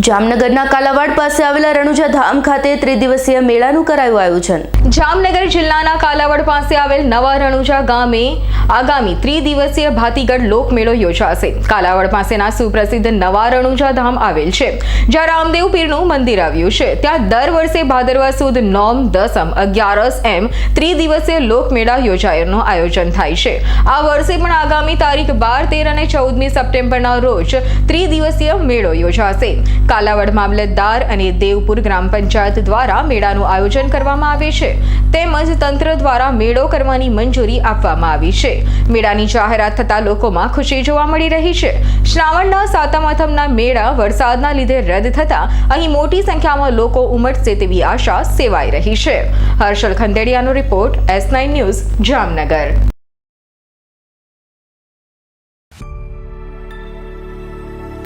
જામનગરના કાલાવાડ પાસે આવેલા રણુજા ધામ ખાતે ત્રિદિવસીય મેળાનું કરાયું આયોજન. જામનગર જિલ્લાના કાલાવડ પાસે આવેલ નવા રણુજા ગામે આગામી ત્રિદિવસીય ભાતીગઢ લોકમેળો યોજાશે. કાલાવડ પાસેના સુપ્રસિદ્ધ નવા રણુજા ધામ આવેલ છે, જ્યાં રામદેવ પીરનું મંદિર આવ્યું છે. ત્યાં દર વર્ષે ભાદરવા સુદ નોમ, દસમ, અગિયારસ એમ ત્રિદિવસીય લોકમેળા યોજાયનું આયોજન થાય છે. આ વર્ષે પણ આગામી તારીખ બાર, તેર અને ચૌદમી સપ્ટેમ્બરના રોજ ત્રિદિવસીય મેળો યોજાશે. કાલાવડ મામલતદાર અને દેવપુર ગ્રામ પંચાયત દ્વારા મેળાનું આયોજન કરવામાં આવે છે. તેમજ તંત્ર દ્વારા મેળો કરવાની મંજૂરી આપવામાં આવી છે. મેળાની જાહેરાત થતાં લોકોમાં ખુશી જોવા મળી રહી છે. શ્રાવણના સાતમ આથમના મેળા વરસાદના લીધે રદ થતાં અહીં મોટી સંખ્યામાં લોકો ઉમટશે તેવી આશા સેવાઈ રહી છે. Harshal ખંડેડિયાનો report S nine news Jamnagar.